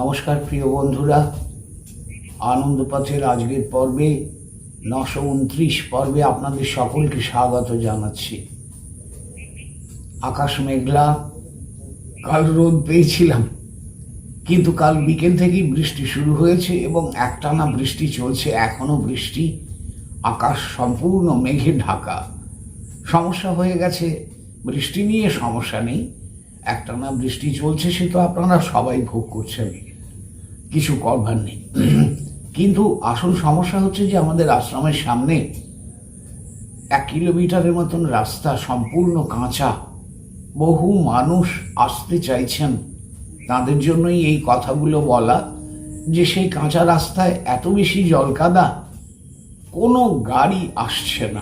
নমস্কার প্রিয় বন্ধুরা। আনন্দপথের আজকের পর্বে, নশো উনত্রিশ পর্বে আপনাদের সকলকে স্বাগত জানাচ্ছি। আকাশ মেঘলা, কাল রোদ পেয়েছিলাম, কিন্তু কাল বিকেল থেকেই বৃষ্টি শুরু হয়েছে এবং একটানা বৃষ্টি চলছে, এখনও বৃষ্টি, আকাশ সম্পূর্ণ মেঘে ঢাকা। সমস্যা হয়ে গেছে, বৃষ্টি নিয়ে সমস্যা নেই। একটানা বৃষ্টি চলছে, সে তো আপনারা সবাই ভোগ করছেন। কিছু করবার নেই। কিন্তু আসল সমস্যা হচ্ছে যে আমাদের আশ্রমের সামনে এক কিলোমিটারের মতন রাস্তা, সম্পূর্ণ কাঁচা। বহু মানুষ আসতে চাইছেন। তাদের জন্যই এই কথাগুলো বলা যে সেই কাঁচা রাস্তায় এত বেশি জলকাদা কোনো গাড়ি আসছে না।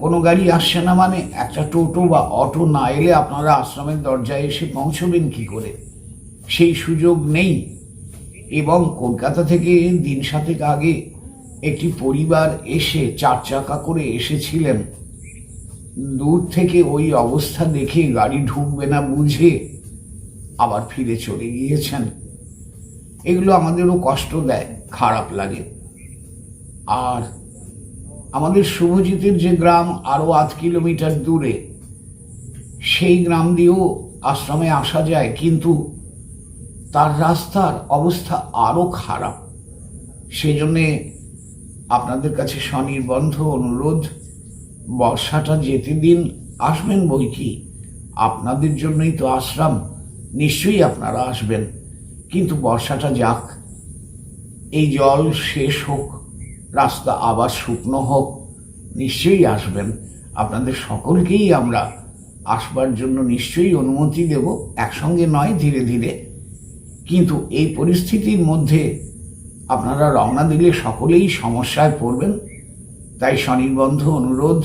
কোনো গাড়ি আসছে না মানে একটা টোটো বা অটো না এলে আপনারা আশ্রমের দরজায় এসে পৌঁছবেন কি করে? সেই সুযোগ নেই। এবং কলকাতা থেকে দিন সাতেক আগে একটি পরিবার এসে চার চাকা করে এসেছিলেন। দূর থেকে ওই অবস্থা দেখে গাড়ি ঢুকবে না বুঝে আবার ফিরে চলে গিয়েছেন। এগুলো আমাদেরও কষ্ট দেয়, খারাপ লাগে। আর আমাদের শুভজিতের যে গ্রাম আরও আধ কিলোমিটার দূরে, সেই গ্রাম দিয়েও আশ্রমে আসা যায়, কিন্তু তার রাস্তার অবস্থা আরও খারাপ। সেই জন্যে আপনাদের কাছে স্বনির্বন্ধ অনুরোধ, বর্ষাটা যেতে দিন, আসবেন বই কি? আপনাদের জন্যই তো আশ্রম, নিশ্চয়ই আপনারা আসবেন। কিন্তু বর্ষাটা যাক, এই জল শেষ হোক। রাস্তা আবার শুকনো হোক, নিশ্চয়ই আসবেন। আপনাদের সকলকেই আমরা আসবার জন্য নিশ্চয়ই অনুমতি দেব, একসঙ্গে নয় ধীরে ধীরে। কিন্তু এই পরিস্থিতির মধ্যে আপনারা রওনা দিলে সকলেই সমস্যায় পড়বেন। তাই স্বনির্বন্ধ অনুরোধ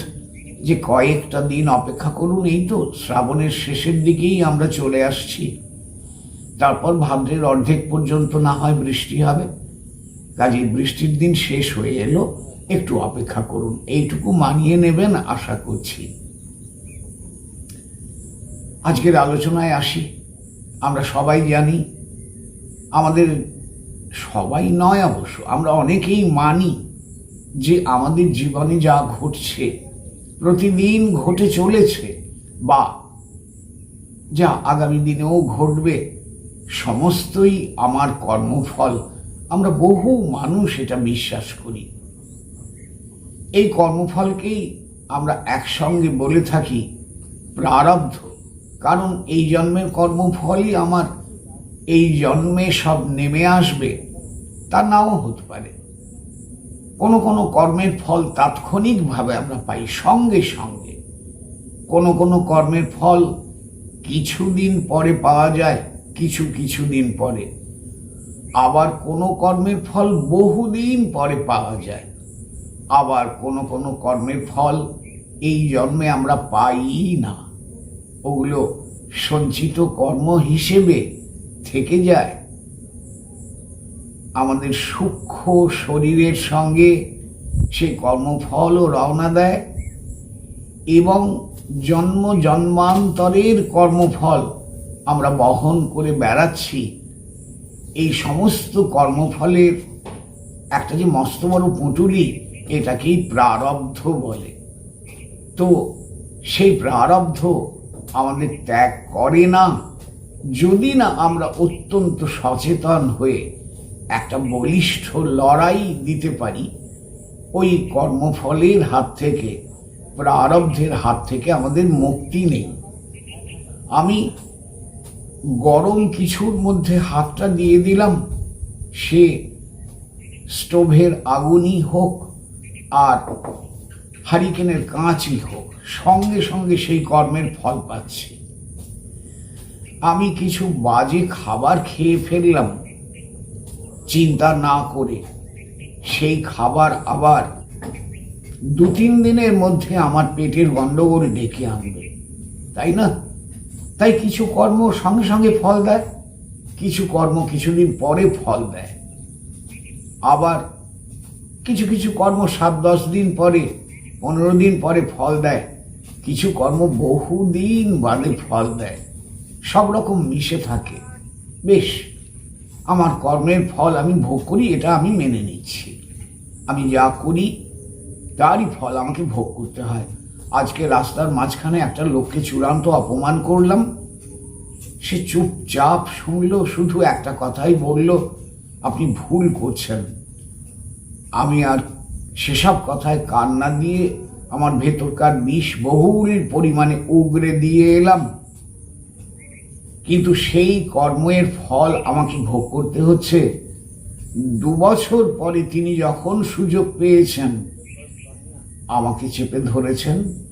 যে কয়েকটা দিন অপেক্ষা করুন, এই তো শ্রাবণের শেষের দিকেই আমরা চলে আসছি। তারপর ভাদ্রের অর্ধেক পর্যন্ত না হয় বৃষ্টি হবে। কাজে বৃষ্টির দিন শেষ হয়ে এলো। একটু অপেক্ষা করুন, এইটুকু মানিয়ে নেবেন আশা করছি। আজকের আলোচনায় আসি। আমরা সবাই জানি, আমাদের সবাই নয় অবশ্য, আমরা অনেকেই মানি যে আমাদের জীবনে যা ঘটছে, প্রতিদিন ঘটে চলেছে বা যা আগামী দিনেও ঘটবে, সমস্তই আমার কর্মফল। আমরা বহু মানুষ এটা বিশ্বাস করি। এই কর্মফলকেই আমরা একসঙ্গে বলে থাকি প্রারব্ধ। কারণ এই জন্মের কর্মফলই আমার, এই জন্মে সব নেমে আসবে, তা নাও হতে পারে। কোনো কোনো কর্মের ফল তাৎক্ষণিকভাবে আমরা পাই সঙ্গে সঙ্গে। কোনো কোনো কর্মের ফল কিছুদিন পরে পাওয়া যায়, কিছু কিছু দিন পরে। আবার কোনো কর্মের ফল বহুদিন পরে পাওয়া যায়। আবার কোনো কোনো কর্মের ফল এই জন্মে আমরা পাই না। ওগুলো সঞ্চিত কর্ম হিসেবে থেকে যায়। আমাদের সূক্ষ্ম শরীরের সঙ্গে সেই কর্মফলও রওনা দেয় এবং জন্ম জন্মান্তরের কর্মফল আমরা বহন করে বেড়াচ্ছি। এই সমস্ত কর্মফলের একটা যে মস্ত বড় পুঁটুলি, এটাকেই প্রারব্ধ বলে। তো সেই প্রারব্ধ আমাদের ত্যাগ করে না, যদি না আমরা অত্যন্ত সচেতন হয়ে একটা বলিষ্ঠ লড়াই দিতে পারি, ওই কর্মফলের হাত থেকে, প্রারব্ধের হাত থেকে আমাদের মুক্তি নেই। আমি গরম কিছুর মধ্যে হাতটা দিয়ে দিলাম। সে স্টোভের আগুনই হোক আর হারিকেনের কাঁচই হোক, সঙ্গে সঙ্গে সেই কর্মের ফল পাচ্ছি। আমি কিছু বাজে খাবার খেয়ে ফেললাম। চিন্তা না করে সেই খাবার আবার দু তিন দিনের মধ্যে আমার পেটের গন্ডগোল ডেকে আনবে, তাই না? তাই কিছু কর্ম সঙ্গে সঙ্গে ফল দেয়, কিছু কর্ম কিছুদিন পরে ফল দেয়। আবার কিছু কিছু কর্ম সাত দশ দিন পরে, পনেরো দিন পরে ফল দেয়, কিছু কর্ম বহুদিন বাদে ফল দেয়। সব রকম মিশে থাকে। বেশ, আমার কর্মের ফল আমি ভোগ করি, এটা আমি মেনে নিচ্ছি। আমি যা করি, তারই ফল আমাকে ভোগ করতে হয়। আজকে রাস্তার মাঝখানে একটা লোককে চূড়ান্ত অপমান করলাম। সে চুপচাপ শুনলো, শুধু একটা কথাই বলল, আপনি ভুল করছেন। আমি আর সেসব কথায় কান্না দিয়ে আমার ভেতরকার বিষ বহুল পরিমাণে উগরে দিয়ে এলাম। কিন্তু সেই কর্মের ফল আমাকে ভোগ করতে হচ্ছে। দু বছর পরে তিনি যখন সুযোগ পেয়েছেন, আমাকে চেপে ধরেছেন।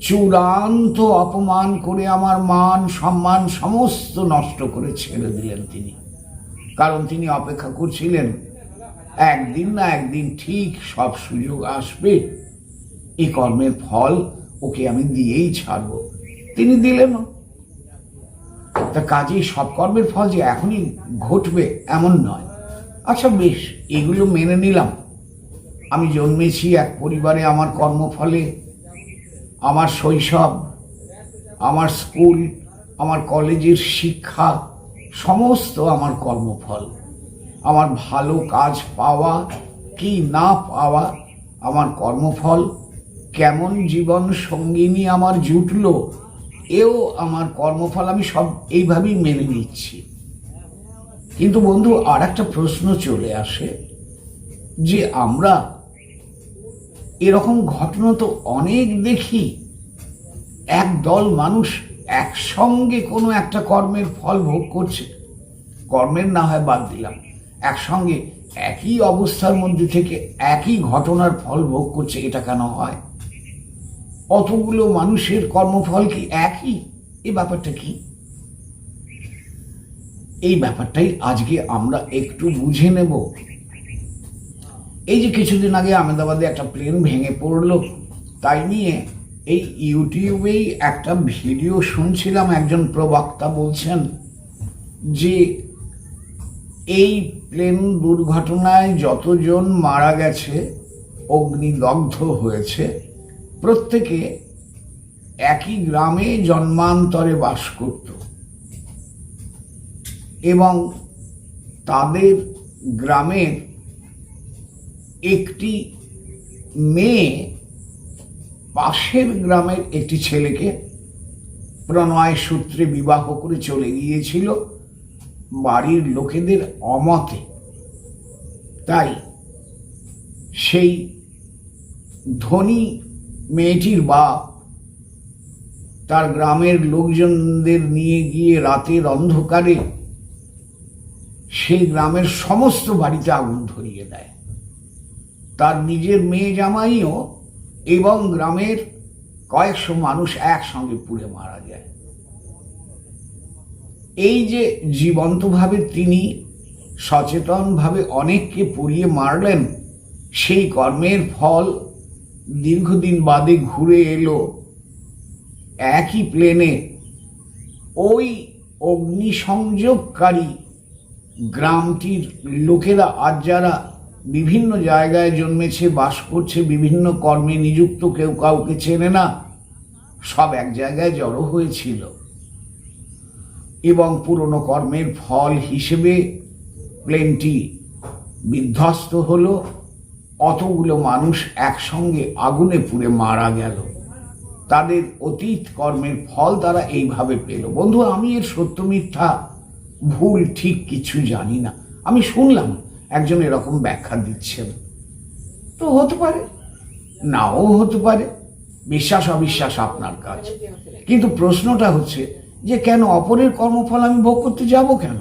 চূড়ান্ত অপমান করে আমার মান, সম্মান সমস্ত নষ্ট করে ছেড়ে দিলেন তিনি। কারণ তিনি অপেক্ষা করছিলেন, একদিন না একদিন ঠিক সব সুযোগ আসবে এই কর্মের ফল ওকে আমি দিয়েই ছাড়ব। তিনি দিলেন তা কাজেই সব কর্মের ফল যে এখনই ঘটবে এমন নয়। আচ্ছা বেশ, এগুলো মেনে নিলাম। আমি জন্মেছি এক পরিবারে, আমার কর্মফলে আমার শৈশব, আমার স্কুল, আমার কলেজের শিক্ষা, সমস্ত আমার কর্মফল। আমার ভালো কাজ পাওয়া কি না পাওয়া আমার কর্মফল? কেমন জীবন সঙ্গিনী আমার জুটলো? এও আমার কর্মফল আমি সব এইভাবেই মেনে নিচ্ছি। কিন্তু বন্ধু আর একটা প্রশ্ন চলে আসে যে আমরা এরকম ঘটনা তো অনেক দেখি। এক দল মানুষ একসঙ্গে কোনো একটা কর্মের ফল ভোগ করছে। কর্মের না হয় বাদ দিলাম। একসঙ্গে একই অবস্থার মধ্যে থেকে একই ঘটনার ফল ভোগ করছে, এটা কেন হয়? অতগুলো মানুষের কর্মফল কি একই? এই ব্যাপারটা কি? এই ব্যাপারটাই আজকে আমরা একটু বুঝে নেব। এই যে কিছুদিন আগে আহমেদাবাদে একটা প্লেন ভেঙে পড়ল, তাই নিয়ে এই ইউটিউবেই একটা ভিডিও শুনছিলাম, একজন প্রবক্তা বলছেন যে এই প্লেন দুর্ঘটনায় যতজন মারা গেছে, অগ্নিদগ্ধ হয়েছে, প্রত্যেকে একই গ্রামে জন্মান্তরে বাস করত। এবং তাদের গ্রামের একটি মেয়ে পাশের গ্রামের একটি ছেলেকে প্রণয় সূত্রে বিবাহ করে চলে গিয়েছিল বাড়ির লোকেদের অমতে। তাই সেই ধনী মেয়েটির বাপ তার গ্রামের লোকজনদের নিয়ে গিয়ে রাতের অন্ধকারে সেই গ্রামের সমস্ত বাড়িতে আগুন ধরিয়ে দেয়। তার নিজের মেয়ে জামাইও এবং গ্রামের কয়েকশো মানুষ একসঙ্গে পুড়ে মারা যায়। এই যে জীবন্তভাবে তিনি সচেতনভাবে অনেককে পুড়িয়ে মারলেন, সেই কর্মের ফল দীর্ঘদিন বাদে ঘুরে এলো একই প্লেনে। ওই অগ্নিসংযোগকারী গ্রামটির লোকেরা আজ যারা বিভিন্ন জায়গায় জন্মেছে, বাস করছে, বিভিন্ন কর্মে নিযুক্ত, কেউ কাউকে চেনে না। সব এক জায়গায় জড়ো হয়েছিল। এবং পুরনো কর্মের ফল হিসেবে প্লেনটি বিধ্বস্ত হলো। অতগুলো মানুষ একসঙ্গে আগুনে পুড়ে মারা গেল। তাদের অতীত কর্মের ফল তারা এইভাবে পেল। বন্ধু, আমি এর সত্য মিথ্যা, ভুল ঠিক কিছু জানি না। আমি শুনলাম। একজন এরকম ব্যাখ্যা দিচ্ছেন তো হতে পারে, নাও হতে পারে, বিশ্বাস, অবিশ্বাস আপনার কাজ কিন্তু প্রশ্নটা হচ্ছে যে কেন অপরের কর্মফল আমি ভোগ করতে যাব কেন?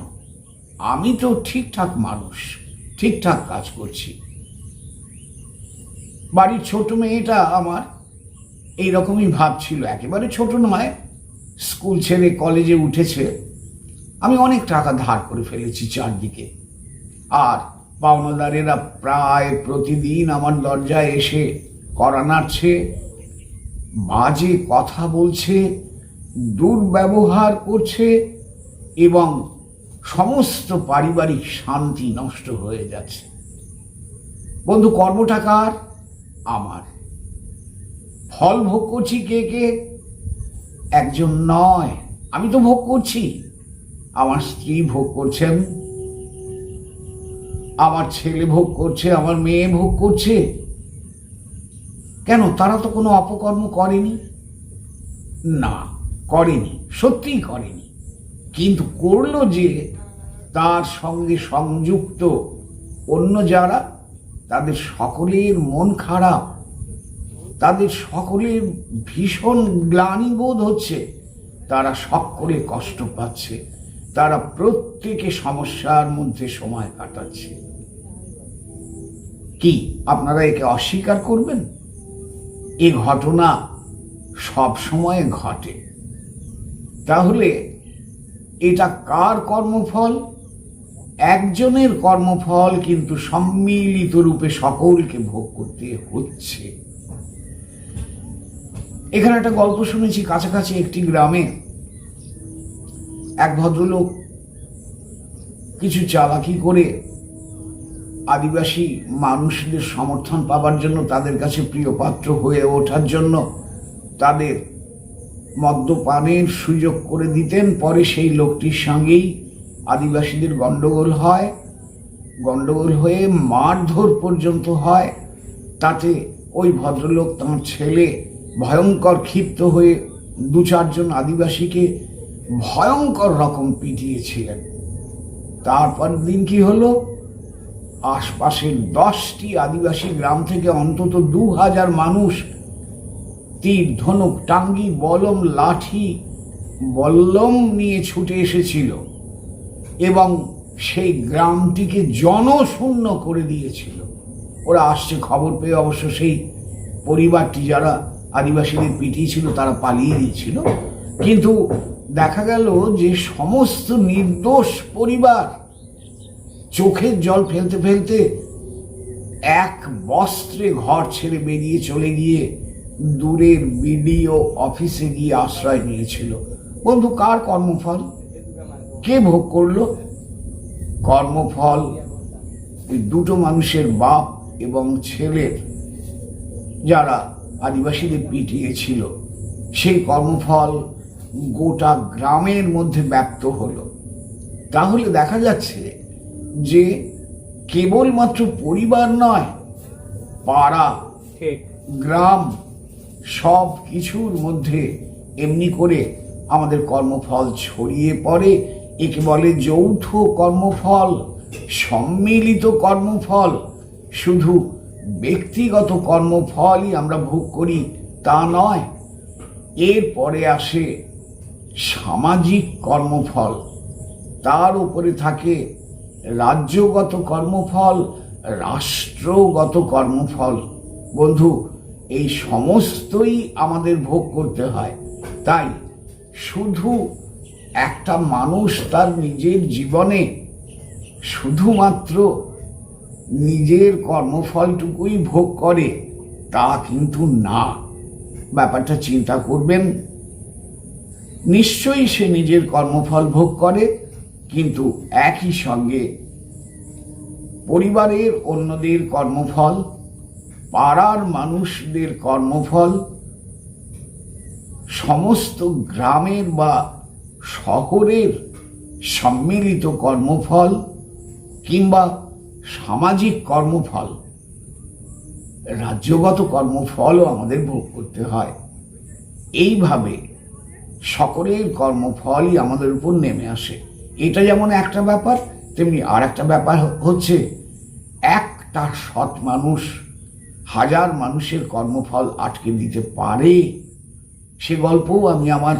আমি তো ঠিকঠাক মানুষ, ঠিকঠাক কাজ করছি। বাড়ির ছোট মেয়েটা আমার এই রকমই ভাবছিল, একেবারে ছোট নয়, স্কুল ছেড়ে কলেজে উঠেছে। আমি অনেক টাকা ধার করে ফেলেছি চারদিকে। আর পাওনাদারেরা প্রায় প্রতিদিন আমার দরজায় এসে করা নাড়ছে, বাজে কথা বলছে, দুর্ব্যবহার করছে এবং সমস্ত পারিবারিক শান্তি নষ্ট হয়ে যাচ্ছে। বন্ধু, কর্মটা কার? আমার। ফল ভোগ করছি কে কে? একজন নয়। আমি তো ভোগ করছি। আমার স্ত্রী ভোগ করছেন আমার ছেলে ভোগ করছে আমার মেয়ে ভোগ করছে। কেন? তারা তো কোনো অপকর্ম করেনি। না, করেনি, সত্যিই করেনি। কিন্তু করল যে, তার সঙ্গে সংযুক্ত অন্য যারা, তাদের সকলের মন খারাপ। তাদের সকলের ভীষণ গ্লানি বোধ হচ্ছে। তারা সকলে কষ্ট পাচ্ছে। তারা প্রত্যেকে সমস্যার মধ্যে সময় কাটাচ্ছে। কি, আপনারা একে অস্বীকার করবেন? এ ঘটনা সব সময় ঘটে। তাহলে এটা কার কর্মফল? একজনের কর্মফল কিন্তু সম্মিলিত রূপে সকলকে ভোগ করতে হচ্ছে। এখানে একটা গল্প শুনেছি কাছাকাছি একটি গ্রামে। এক ভদ্রলোক কিছু চালাকি করে আদিবাসী মানুষদের সমর্থন পাবার জন্য তাদের কাছে প্রিয় পাত্র হয়ে ওঠার জন্য তাদের মদ্যপানের সুযোগ করে দিতেন। পরে সেই লোকটির সঙ্গেই আদিবাসীদের গণ্ডগোল হয়। গণ্ডগোল হয়ে মারধর পর্যন্ত হয়। তাতে ওই ভদ্রলোক তাঁর ছেলে ভয়ঙ্কর ক্ষিপ্ত হয়ে দু চারজন আদিবাসীকে ভয়ঙ্কর রকম পিটিয়েছিলেন। তারপর দিন কি হলো? আশপাশের দশটি আদিবাসী গ্রাম থেকে অন্তত দু হাজার মানুষ তীর, ধনুক, টাঙ্গি, বলম, লাঠি, বল্লম নিয়ে ছুটে এসেছিল এবং সেই গ্রামটিকে জনশূন্য করে দিয়েছিল। ওরা আসছে, খবর পেয়ে অবশ্য সেই পরিবারটি যারা আদিবাসীদের পিটিয়েছিল তারা পালিয়ে দিয়েছিল কিন্তু দেখা গেল যে সমস্ত নির্দোষ পরিবার চোখের জল ফেলতে ফেলতে এক বস্ত্রে ঘর ছেড়ে বেরিয়ে চলে গিয়ে দূরের বিডিও অফিসে গিয়ে আশ্রয় নিয়েছিল। বন্ধু, কার কর্মফল? কে ভোগ করল? কর্মফল দুটো মানুষের বাপ এবং ছেলের যারা আদিবাসীদের পিটিয়েছিল সেই কর্মফল গোটা গ্রামের মধ্যে ব্যক্ত হলো। তাহলে দেখা যাচ্ছে যে কেবলমাত্র পরিবার নয় পাড়া গ্রাম সব কিছুর মধ্যে এমনি করে আমাদের কর্মফল ছড়িয়ে পড়ে। একে বলে যৌথ কর্মফল সম্মিলিত কর্মফল। শুধু ব্যক্তিগত কর্মফলই আমরা ভোগ করি তা নয় এরপরে আসে সামাজিক কর্মফল। তার উপরে থাকে রাজ্যগত কর্মফল, রাষ্ট্রগত কর্মফল। বন্ধু, এই সমস্তই আমাদের ভোগ করতে হয়। তাই শুধু একটা মানুষ তার নিজের জীবনে শুধুমাত্র নিজের কর্মফলটুকুই ভোগ করে, তা কিন্তু না। ব্যাপারটা চিন্তা করবেন। নিশ্চয়ই সে নিজের কর্মফল ভোগ করে। কিন্তু একই সঙ্গে পরিবারের অন্যদের কর্মফল, পাড়ার মানুষদের কর্মফল, সমস্ত গ্রামের বা শহরের সম্মিলিত কর্মফল কিংবা সামাজিক কর্মফল, রাজ্যগত কর্মফলও আমাদের ভোগ করতে হয়। এইভাবে সকলের কর্মফলই আমাদের উপর নেমে আসে। এটা যেমন একটা ব্যাপার, তেমনি আর একটা ব্যাপার হচ্ছে, একটা সৎ মানুষ হাজার মানুষের কর্মফল আটকে দিতে পারে? সে গল্পও আমি আমার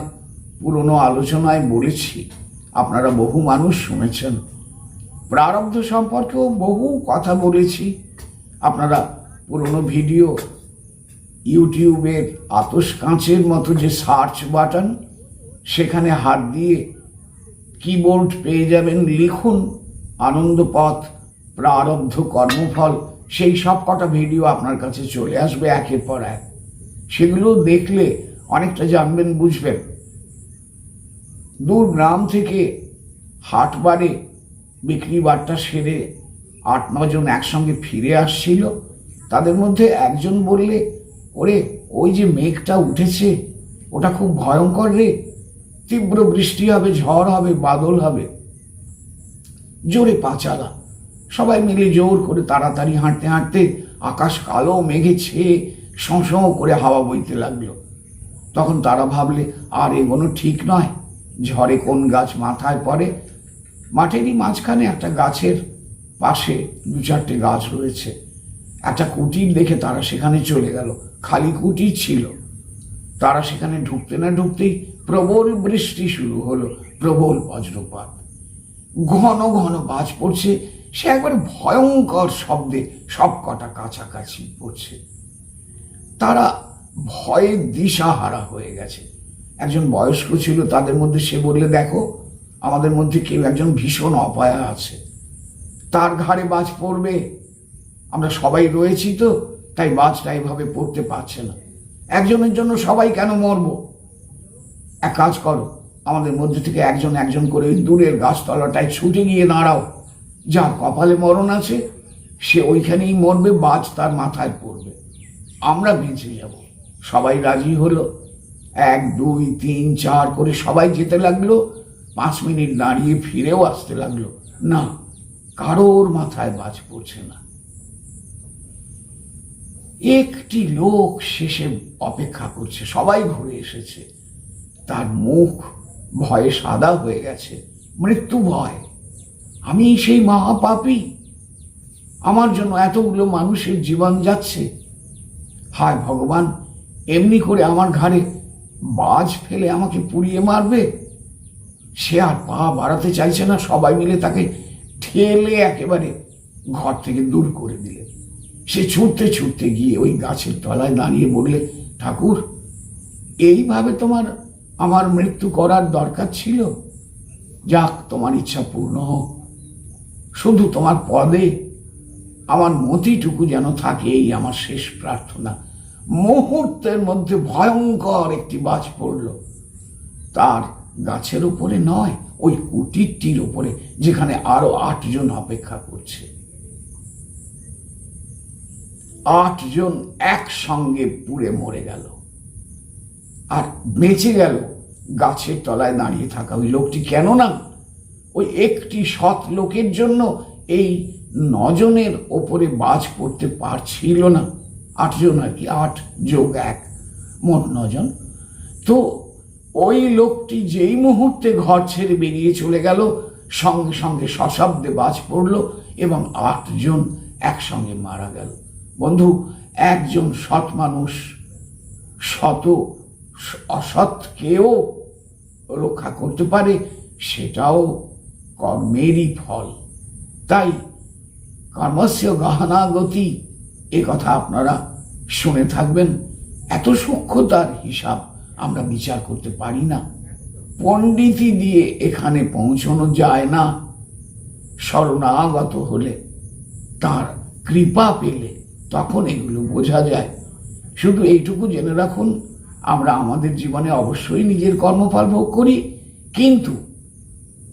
পুরনো আলোচনায় বলেছি। আপনারা বহু মানুষ শুনেছেন। প্রারব্ধ সম্পর্কেও বহু কথা বলেছি। আপনারা পুরনো ভিডিও, ইউটিউবের আতস কাঁচের মতো যে সার্চ বাটন, সেখানে হাত দিয়ে কিবোর্ড পেয়ে যাবেন, লিখুন, আনন্দপথ, প্রারব্ধ কর্মফল, সেই সব কটা ভিডিও আপনার কাছে চলে আসবে একের পর এক। সেগুলো দেখলে অনেকটা জানবেন, বুঝবেন। দূর গ্রাম থেকে হাটবারে বিক্রি বারটা সেরে আট নজন একসঙ্গে ফিরে আসছিল। তাদের মধ্যে একজন বললে, ওরে, ওই যে মেঘটা উঠেছে, ওটা খুব ভয়ঙ্কর রে। তীব্র বৃষ্টি হবে, ঝড় হবে, বাদল হবে। জোরে পা চালা সবাই মিলে জোর করে তাড়াতাড়ি হাঁটতে হাঁটতে আকাশ কালো, মেঘে ছেয়ে শঁ করে হাওয়া বইতে লাগল। তখন তারা ভাবলে, আর এগোনো ঠিক নয়। ঝড়ে কোন গাছ মাথায় পড়ে? মাঠেরই মাঝখানে একটা গাছের পাশে দু চারটে গাছ রয়েছে। একটা কুটির দেখে তারা সেখানে চলে গেল। খালি কুটির ছিল। তারা সেখানে ঢুকতে না ঢুকতেই প্রবল বৃষ্টি শুরু হলো, প্রবল বজ্রপাত। ঘন ঘন বাজ পড়ছে, সে একবার ভয়ঙ্কর শব্দে সব কটা কাছাকাছি পড়ছে। তারা ভয়ে দিশাহারা হয়ে গেছে। একজন বয়স্ক ছিল, তাদের মধ্যে সে বললে, দেখো, আমাদের মধ্যে কেউ একজন ভীষণ অপায়া আছে। তার ঘাড়ে বাজ পড়বে। আমরা সবাই রয়েছি তো, তাই বাজটা এভাবে পড়তে পারছে না। একজনের জন্য সবাই কেন মরবো? এক কাজ করো, আমাদের মধ্যে থেকে একজন একজন করে ওই দূরের গাছতলাটায় ছুটে গিয়ে দাঁড়াও। যার কপালে মরণ আছে, সে ওইখানেই মরবে, বাজ তার মাথায় পড়বে। আমরা বেঁচে যাব। সবাই রাজি হলো। এক, দুই, তিন, চার করে সবাই যেতে লাগল। পাঁচ মিনিট দাঁড়িয়ে ফিরেও আসতে লাগল। না, কারোর মাথায় বাজ পড়ছে না। একটি লোক শেষে অপেক্ষা করছে, সবাই ঘুরে এসেছে। তার মুখ ভয়ে সাদা হয়ে গেছে, মৃত্যু ভয়। আমি সেই মহাপাপী আমার জন্য এতগুলো মানুষের জীবন যাচ্ছে। হায় ভগবান, এমনি করে আমার ঘাড়ে বাজ ফেলে আমাকে পুড়িয়ে মারবে? সে আর পা বাড়াতে চাইছে না, সবাই মিলে তাকে ঠেলে একেবারে ঘর থেকে দূর করে দিলে। সে ছুটতে ছুটতে গিয়ে ওই গাছের তলায় দাঁড়িয়ে বললে, ঠাকুর, এইভাবে তোমার আমার মৃত্যু করার দরকার ছিল। যাক, তোমার ইচ্ছা পূর্ণ হোক। শুধু তোমার পদে আমার মতিটুকু যেন থাকে, এই আমার শেষ প্রার্থনা। মুহূর্তের মধ্যে ভয়ঙ্কর একটি বাজ পড়ল। তার গাছের উপরে নয়, ওই কুটিরটির উপরে, যেখানে আরও আটজন অপেক্ষা করছে। আটজন একসঙ্গে পুড়ে মরে গেল। আর বেঁচে গেল। গাছের তলায় দাঁড়িয়ে থাকা ওই লোকটি কেন না? ওই একটি সৎ লোকের জন্য এই নজনের ওপরে বাজ পড়তে পারছিল না। আটজন আর কি, আট যোগ এক, মোট নজন। তো ওই লোকটি যেই মুহূর্তে ঘর ছেড়ে বেরিয়ে চলে গেল, সঙ্গে সঙ্গে সশব্দে বাজ পড়ল এবং আটজন একসঙ্গে মারা গেল। বন্ধু, একজন সৎ মানুষ শত অসৎকেও রক্ষা করতে পারে, সেটাও কর্মেরই ফল। তাই কর্মস্য গহনা গতি এ কথা আপনারা শুনে থাকবেন। এত সূক্ষ্মতার হিসাব আমরা বিচার করতে পারি না। পণ্ডিতি দিয়ে এখানে পৌঁছানো যায় না। শরণাগত হলে তার কৃপা পেলে তখন এগুলো বোঝা যায়। শুধু এইটুকু জেনে রাখুন আমরা আমাদের জীবনে অবশ্যই নিজের কর্মফল ভোগ করি, কিন্তু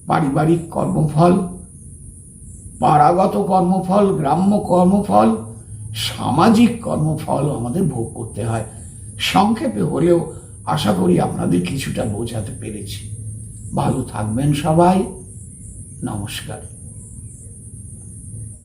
পারিবারিক কর্মফল, পাড়াগত কর্মফল, গ্রাম্য কর্মফল, সামাজিক কর্মফল আমাদের ভোগ করতে হয়। সংক্ষেপে হলেও আশা করি আপনাদের কিছুটা বোঝাতে পেরেছি। ভালো থাকবেন সবাই। নমস্কার।